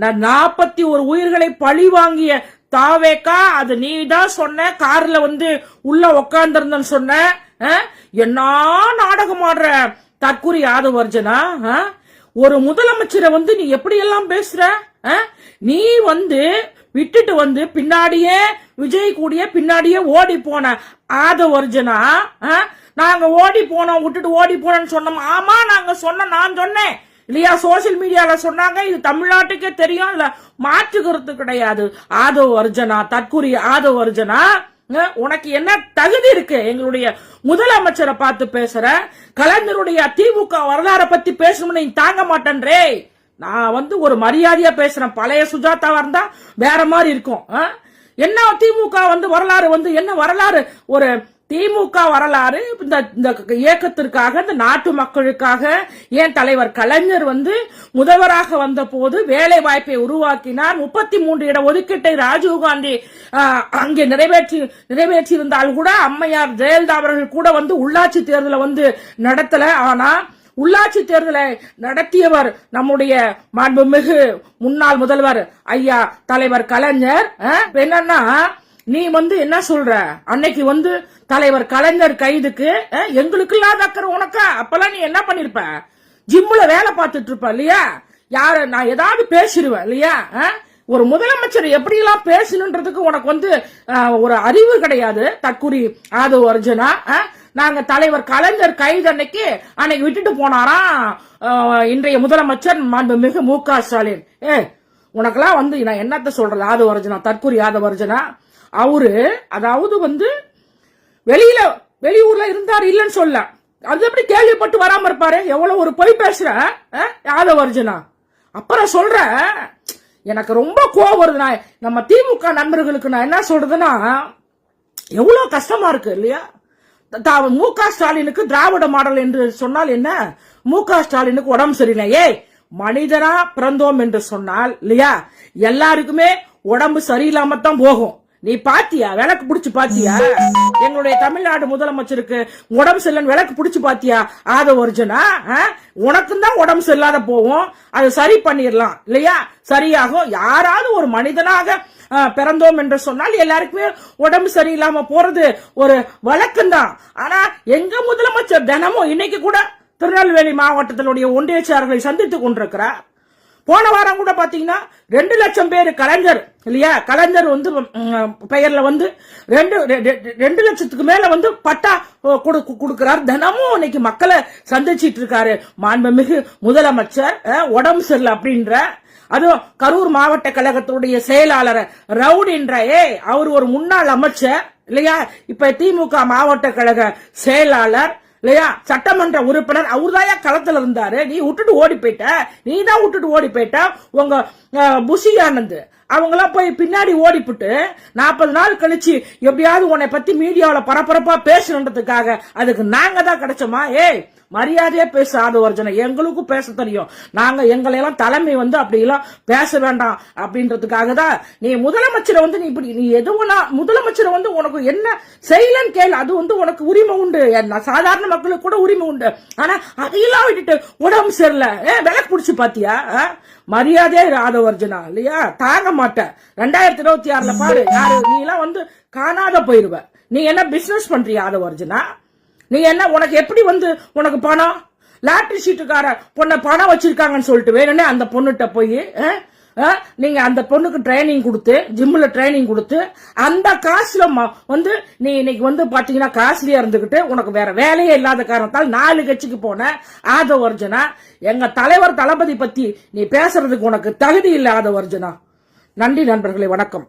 நான் நாற்பத்தி ஒரு உயிர்களை பழி வாங்கிய தாவேக்கா அது நீ தான் சொன்ன கார்ல வந்து உள்ள உக்காந்துருந்தன்னு சொன்ன ஆ? என்ன நாடகம் ஆடுற தற்கூரி யாதவ் ஆ? ஒரு முதலமைச்சரை வந்து நீ எப்படி எல்லாம் பேசுற ஆ? நீ வந்து விட்டுட்டு வந்து பின்னாடியே விஜய் கூடிய பின்னாடியே ஓடி போன ஆதவ் ஆ? நாங்க ஓடி போனோம் விட்டுட்டு ஓடி போனோம்னு சொன்னோம் ஆமா நாங்க சொன்ன நான் சொன்னேன் இல்லையா? சோசியல் மீடியால சொன்னாங்க இது தமிழ்நாட்டுக்கே தெரியும் இல்ல மாற்றுக்கிறது கிடையாது. ஆதவ் அர்ஜனா தற்கூரி ஆதவ் அர்ஜனா உனக்கு என்ன தகுதி இருக்கு? எங்களுடைய முதலமைச்சரை பார்த்து பேசுற கலைஞருடைய திமுக வரலாறை பத்தி பேசணும்னு நீ தாங்க மாட்டேன்றே. நான் வந்து ஒரு மரியாதையா பேசுறேன். பழைய சுஜாதாவா இருந்தா வேற மாதிரி இருக்கும். என்ன திமுக வந்து வரலாறு வந்து என்ன வரலாறு? ஒரு திமுக வரலாறு இந்த இந்த இயக்கத்திற்காக இந்த நாட்டு மக்களுக்காக ஏன் தலைவர் கலைஞர் வந்து முதல்வராக வந்த போது வேலை வாய்ப்பை உருவாக்கினார்? முப்பத்தி மூன்று இட ஒதுக்கீட்டை ராஜீவ்காந்தி அங்கே நிறைவேற்றி நிறைவேற்றியிருந்தால் கூட அம்மையார் ஜெயலலிதா அவர்கள் கூட வந்து உள்ளாட்சி தேர்தலை வந்து நடத்தல. ஆனா உள்ளாட்சி தேர்தலை நடத்தியவர் நம்முடைய மாண்புமிகு முன்னாள் முதல்வர் ஐயா தலைவர் கலைஞர். என்னன்னா நீ வந்து என்ன சொல்ற? அன்னைக்கு வந்து தலைவர் கலைஞர் கைதுக்கு எங்களுக்கு இல்லாத அக்கறை உனக்கா? அப்பெல்லாம் நீ என்ன பண்ணிருப்ப? ஜிம்முல வேலை பார்த்துட்டு இருப்ப இல்லையா? யார நான் ஏதாவது பேசிடுவேன் இல்லையா? ஒரு முதலமைச்சர் எப்படிலாம் பேசணுன்றதுக்கு உனக்கு வந்து ஒரு அறிவு கிடையாது. தற்குறி ஆதவ் அர்ஜுனா நாங்க தலைவர் கலைஞர் கைது அன்னைக்கு அன்னைக்கு விட்டுட்டு போனாராம் இன்றைய முதலமைச்சர் மாண்புமிகு மு க ஸ்டாலின். ஏ உனக்கெல்லாம் வந்து நான் என்னத்த சொல்றது? ஆதவ அர்ஜுனா தற்குறி ஆதவ அர்ஜுனா அவரு அதாவது வந்து வெளியில வெளியூர்ல இருந்தார் இல்லைன்னு சொல்ல. அது எப்படி கேள்விப்பட்டு வராம இருப்பாரு? எவ்வளவு ஒரு பொய் பேசுற அஹ், யாதவ அர்ஜுனா? அப்புறம் சொல்ற எனக்கு ரொம்ப கோவம் வருது. நான் நம்ம திமுக நண்பர்களுக்கு நான் என்ன சொல்றதுன்னா எவ்வளவு கஷ்டமா இருக்கு இல்லையா? த- மு க ஸ்டாலினுக்கு திராவிட மாடல் என்று சொன்னால் என்ன? மு க ஸ்டாலினுக்கு உடம்பு சரியில்லை. ஏய் மனிதனா பிறந்தோம் என்று சொன்னால் இல்லையா? எல்லாருக்குமே உடம்பு சரியில்லாம தான் போகும். நீ பாத்தியா? விளக்கு புடிச்சு பாத்தியா? எங்களுடைய தமிழ்நாடு முதலமைச்சருக்கு உடம்பு சரியில்லைன்னு விளக்கு புடிச்சு பாத்தியா? ஆத ஒரிஜினா உனக்கும் தான் உடம்பு சரியில்லாத போகும் அது சரி பண்ணிடலாம். இல்லையா? சரியாகும். யாராவது ஒரு மனிதனாக ஆஹ், பிறந்தோம் என்று சொன்னால் எல்லாருக்குமே உடம்பு சரியில்லாம போறது ஒரு வழக்கம்தான் ஆனா எங்க முதலமைச்சர் தினமும் இன்னைக்கு கூட திருநெல்வேலி மாவட்டத்தினுடைய ஒன்றிய செயலர்களை சந்தித்துக் கொண்டிருக்கிறார். போன வாரம் கூட பாத்தீங்கன்னா ரெண்டு லட்சம் பேர் கலைஞர் இல்லையா? கலைஞர் வந்து பெயரில் பெயர்ல வந்து ரெண்டு ரெண்டு லட்சத்துக்கு மேல வந்து பட்டா கொடு- கொடுக்கிறார். தினமும் இன்னைக்கு மக்களை சந்திச்சிட்டு இருக்காரு மாண்புமிகு முதலமைச்சர் உடம்பு சரியில்லை அப்படின்ற அதுவும் கரூர் மாவட்ட கழகத்துடைய செயலாளர் ரவுடின்ற ஏ அவர் ஒரு முன்னாள் அமைச்சர் இல்லையா? இப்ப திமுக மாவட்ட கழக செயலாளர் இல்லையா? சட்டமன்ற உறுப்பினர் அவர்தாயா களத்துல இருந்தாரு? நீ விட்டுட்டு ஓடி போயிட்ட. நீ தான் விட்டுட்டு ஓடி போயிட்ட. உங்க அஹ், புஷி ஆனந்த். அவங்களாம் போய் பின்னாடி ஓடிப்புட்டு நாற்பது நாள் கழிச்சு எப்படியாவது உன்னை பத்தி மீடியாவில் பரபரப்பா பேசணுன்றதுக்காக அதுக்கு நாங்க தான் கிடைச்சோமா? ஏய் மரியாதையா பேச ஆதவர்ஜனை எங்களுக்கும் பேச தெரியும். நாங்க எங்களை எல்லாம் தலைமை வந்து அப்படி எல்லாம் பேச வேண்டாம் அப்படின்றதுக்காக தான் நீ முதலமைச்சரை வந்து நீ இப்படி நீ எதுவும்னா முதலமைச்சரை வந்து உனக்கு என்ன செய்யலன்னு கேள். அது வந்து உனக்கு உரிமை உண்டு. என்ன சாதாரண மக்களுக்கு கூட உரிமை உண்டு. ஆனா அதையெல்லாம் விட்டுட்டு உடம்பு சரியில்லை. ஏ விளக்கு பிடிச்சி பாத்தியா? ஆ? மரியாதையா ஆதவர்ஜனா இல்லையா? தாங்க மாட்டேன் ரெண்டாயிரத்தி இருபத்தி ஆறுல பாரு யாரு நீ எல்லாம் வந்து காணாத போயிருவ. நீ என்ன பிசினஸ் பண்றியா ஆதவர்ஜனா நீ என்ன உனக்கு எப்படி வந்து உனக்கு பணம்? லாட்ரி ஷீட்டுக்கார பொண்ணை பணம் வச்சிருக்காங்கன்னு சொல்லிட்டு வேணும்னே அந்த பொண்ணுகிட்ட போய் நீங்க அந்த பொண்ணுக்கு ட்ரைனிங் கொடுத்து ஜிம்ல ட்ரைனிங் கொடுத்து அந்த காசுல வந்து நீ இன்னைக்கு வந்து பாத்தீங்கன்னா காஸ்ட்லியா இருந்துகிட்டு உனக்கு வேற வேலையே இல்லாத காரணத்தால் நாலு கட்சிக்கு போன ஆதவர்ஜனா எங்க தலைவர் தளபதி பத்தி நீ பேசுறதுக்கு உனக்கு தகுதி இல்லை ஆதவர்ஜனா நன்றி நண்பர்களே வணக்கம்.